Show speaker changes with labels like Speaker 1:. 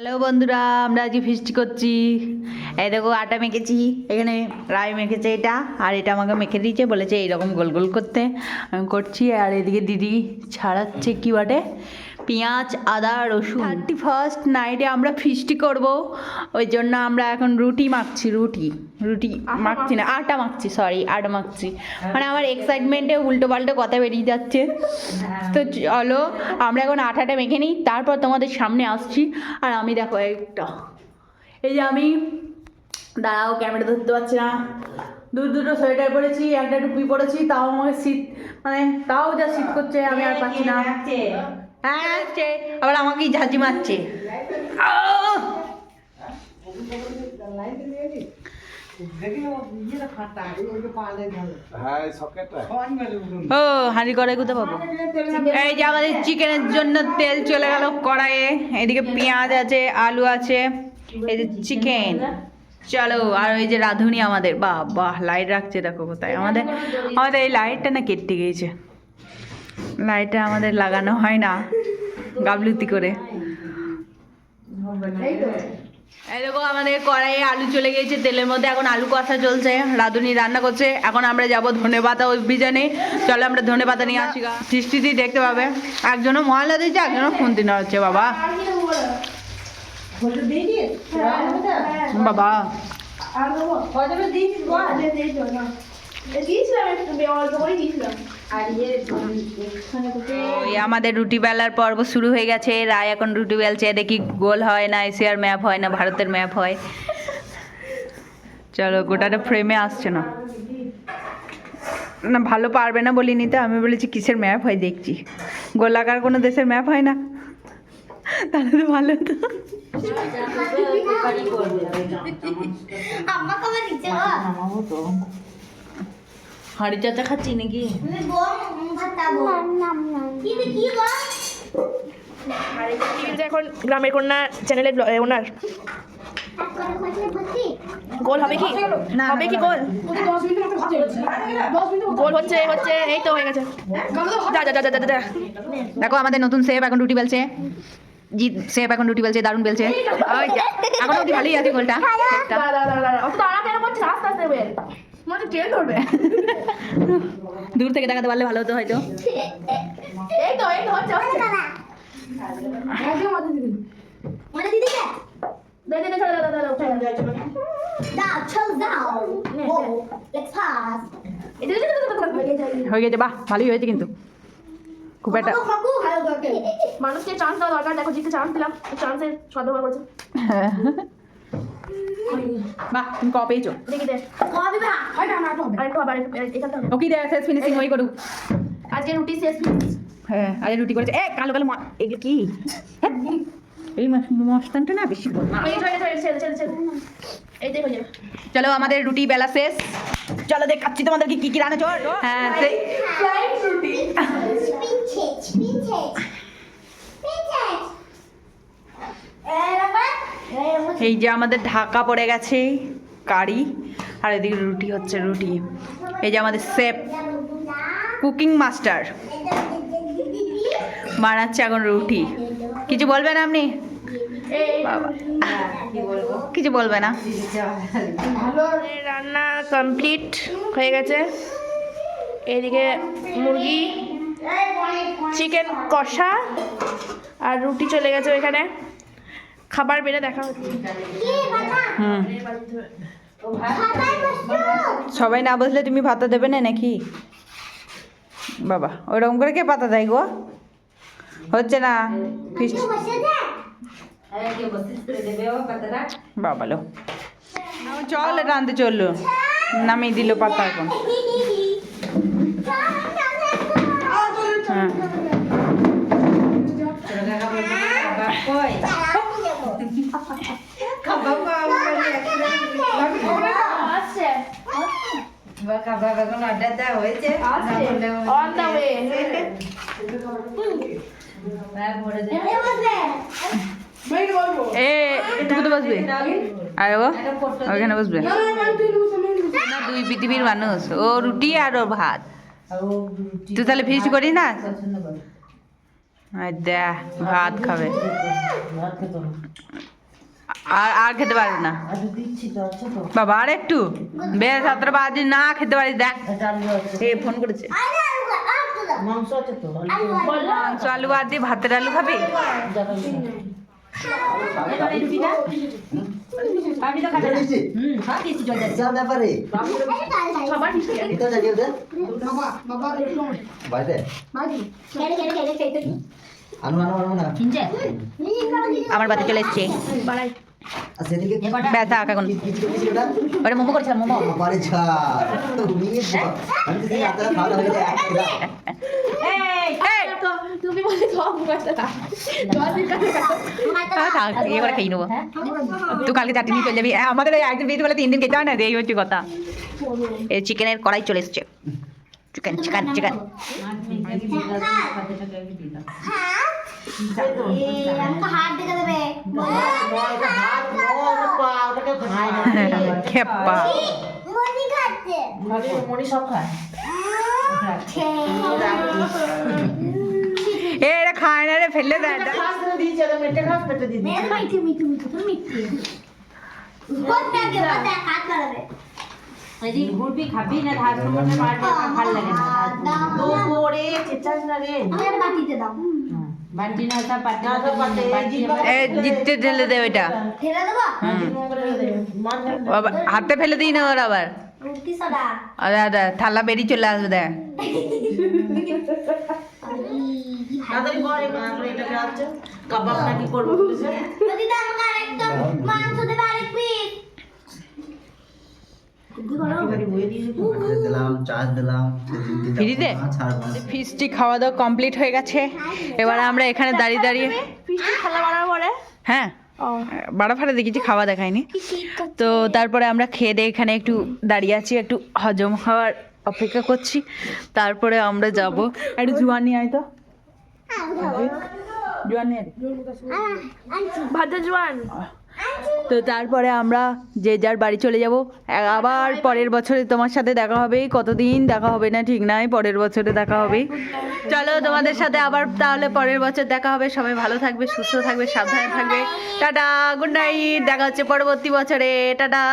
Speaker 1: Hello বন্ধুরা, আমরা আজকে ফিস্ট করছি। এই দেখো আটা মেখেছি, এখানে রায় মেখেছে এটা, আর এটা আমাকে মেখে দিয়েছে, বলেছে এইরকম গোল গোল করতে। আমি করছি, আর এদিকে দিদি ছাড়াচ্ছে কি বটে পেঁয়াজ আদা রসুন। থার্টি ফার্স্ট নাইটে আমরা ফিস্টি করব। ওই জন্য আমরা এখন রুটি মাখছি রুটি। রুটি মাখছি না আটা মাখছি সরি আটা মাখছি। মানে আমার এক্সাইটমেন্টে উল্টো পাল্টো কথা বেরিয়ে যাচ্ছে। তো চলো আমরা এখন আটাটা মেখে নিই তারপর তোমাদের সামনে আসছি। আর আমি দেখো একটা এই যে আমি দাঁড়াও ক্যামেরা ধরতে পারছি না। দু দুটো সোয়েটার পরেছি একটা টুপি পরেছি তাও আমাকে শীত মানে তাও যা শীত করছে আমি আর পাচ্ছি না। হ্যাঁ আসছে আবার আমাকেই ঝাঁঝি মারছে!
Speaker 2: হ্যাঁ
Speaker 1: ও হাঁড়ি কড়াই কোথায় পাবো? এই যে আমাদের চিকেনের জন্য তেল চলে গেল কড়াইয়ে। এদিকে পেঁয়াজ আছে আলু আছে এই যে চিকেন। চলো আর ওই যে রাঁধুনি আমাদের। বাহ বাহ লাইট রাখছে দেখো কোথায়। আমাদের আমাদের এই লাইটটা না কেটে গিয়েছে। লাইটটা আমাদের লাগানো হয় না। গাবলুতি করে। এই দেখো আমাদের কড়াইয়ে আলু চলে গিয়েছে তেলের মধ্যে এখন আলু কষা চলছে রাঁধুনি রান্না করছে। এখন আমরা যাব ধনে পাতা অভিযানে। চলো আমরা ধনে পাতা নিয়ে আসি গা। সৃষ্টিদি দেখতে পাবে। একজনও মহলা দিচ্ছে একজনও খুন্তি হচ্ছে বাবা। বাবা। ওই আমাদের রুটি বেলার পর্ব শুরু হয়ে গেছে। রায় এখন রুটি বেলছে দেখি গোল হয় না এশিয়ার ম্যাপ হয় না ভারতের ম্যাপ হয়। চলো গোটাটা ফ্রেমে আসছে না। না ভালো পারবে না বলিনি তো আমি বলেছি কিসের ম্যাপ হয় দেখছি। গোলাকার কোনো দেশের ম্যাপ হয় না। তাহলে তো ভালো তো
Speaker 3: আম্মা কবে দিচ্ছে গো
Speaker 1: হাঁড়ি চাচা খাচ্ছি নাকি
Speaker 4: এখন গ্রামের কন্যা চ্যানেলের ওনার। গোল হবে কি? না হবে কি গোল? গোল হচ্ছে হচ্ছে এই তো হয়ে গেছে। যা যা যা যা, যা
Speaker 1: দেখো আমাদের নতুন সেফ এখন রুটি বেলছে। জি সেফ এখন রুটি বেলছে দারুণ বেলছে। এখন অব্দি ভালোই আছে গোলটা।
Speaker 4: ট্রেন ধরবে?
Speaker 1: দূর থেকে দেখাতে পারলে ভালো হতো হয়তো।
Speaker 4: এই তো এই তো হচ্ছে হচ্ছে
Speaker 3: দাদা। মানে দিদি কে?
Speaker 4: দে দে দে দাঁড়া দাঁড়া দাঁড়া গেছে
Speaker 3: দাও চল দাও। Let's pass.
Speaker 1: হয়ে গেছে বাহ ভালোই হয়েছে কিন্তু। খুব একটা
Speaker 4: মানুষকে চান্স দেওয়া দরকার। দেখো জিতে চান্স দিলাম। চান্সের সদ্ব্যবহার করেছে।
Speaker 1: বাহ তুমি ক পেয়েছ। ও কি দেয় শেষ ফিনিশিং ওই করুক
Speaker 4: আজকে রুটি শেষ
Speaker 1: হ্যাঁ আজ রুটি করেছে। এ কালো কালো এগুলো কি? হ্যাঁ, এই মাস- মস্তানটা না বেশি চলো আমাদের রুটি বেলা শেষ। চলো দেখাচ্ছি তোমাদেরকে কি কি রান্না চল। হ্যাঁ সেই এই যে আমাদের ঢাকা পড়ে গেছে কারি, আর এদিকে রুটি হচ্ছে রুটি। এই যে আমাদের সেফ কুকিং মাস্টার। বানাচ্ছে এখন রুটি। কিছু বলবেন আপনি? কিছু বলবে না?
Speaker 4: রান্না কমপ্লিট হয়ে গেছে। এদিকে মুরগি, চিকেন কষা, আর রুটি চলে গেছে ওইখানে। খাবার বেড়ে দেখা হচ্ছে।
Speaker 1: হুম। সবাই না বসলে তুমি ভাতা দেবে না নাকি? বাবা ওরকম করে কে পাতা দেয় গো? হচ্ছে না।
Speaker 3: দে
Speaker 1: বাবালো চল রাঁধতে চলল। নামিয়ে দিল পাতা এখন। হ্যাঁ।
Speaker 4: On the way.
Speaker 1: এ তুই তো বসবে। আরে ওখানে বসবে। দুই পৃথিবীর মানুষ। ও রুটি আর ও ভাত। তুই তাহলে ফিস্ট করি। না দেখ ভাত খাবে।
Speaker 2: ভাত খেতে হবে।
Speaker 1: আর আর খেতে পারবে না। বাবা আর একটু। বেশ সাতটা বাজে না খেতে পারিস দেখ। এ ফোন করেছে।
Speaker 2: মাংস আলু
Speaker 1: বাদ দিয়ে ভাতের আলু খাবি? আমার বাড়ি চলে এসছে। ব্যথা এখন
Speaker 5: ওটা?
Speaker 1: মোমো করছিলাম মোমো
Speaker 5: তুমি হয়ে
Speaker 4: বলে
Speaker 1: হ্যাঁ, ইয়ে খেয়ে নেব। তুই কালকে চারটে নিয়ে চলে যাবি। হ্যাঁ, আমাদের এই একদিন বলে তিন দিন খেতে হয় না এই হচ্ছে কথা। এই চিকেনের কড়াই চলে এসছে। Chicken chicken chicken. খেপা
Speaker 3: মনি
Speaker 2: মনি মনি সব খায়
Speaker 1: এ এটা খায় না রে ফেললে দেয়
Speaker 6: ঘুরবি খাবি না ধার মনে পারবে ভালো লাগে না
Speaker 2: তো ওরে চেঁচাস না রে
Speaker 3: বাটিতে দাও
Speaker 1: জিততে ঢেলে দে ওইটা
Speaker 3: ফেলে দেবো?
Speaker 1: হাতে ফেলে দিই না ওর আবার। আরে আরে থালা বেরিয়ে চলে আসবে দেখ।
Speaker 2: কাবাব নাকি করব?
Speaker 3: যদি দাম আরেকটা মাংস দেবে আরেক পিস
Speaker 5: দিলাম চার্জ দিলাম
Speaker 1: ফ্রিতে? ফিস্টি খাওয়া দাওয়া কমপ্লিট হয়ে গেছে। এবার আমরা এখানে দাঁড়িয়ে দাঁড়িয়ে
Speaker 4: ফিস্টি খেলা বাড়ার পরে
Speaker 1: হ্যাঁ। বাড়া ফাড়া দেখেছি খাওয়া দেখায়নি। তো তারপরে আমরা খেয়ে দিয়ে এখানে একটু দাঁড়িয়ে আছি একটু হজম হওয়ার অপেক্ষা করছি। তারপরে আমরা যাব। একটু জুয়ান নিয়ে আয় তো। জুয়ান নিয়ে।
Speaker 4: ভাজা জোয়ান।
Speaker 1: তো তারপরে আমরা যে যার বাড়ি চলে যাব। আবার পরের বছরে তোমার সাথে দেখা হবে। কতদিন দেখা হবে না, ঠিক নাই। পরের বছরে দেখা হবে। চলো তোমাদের সাথে আবার তাহলে পরের বছর দেখা হবে। সবাই ভালো থাকবে, সুস্থ থাকবে, সাবধানে থাকবে। Tata, good night. দেখা হচ্ছে পরবর্তী বছরে।
Speaker 4: টাটা।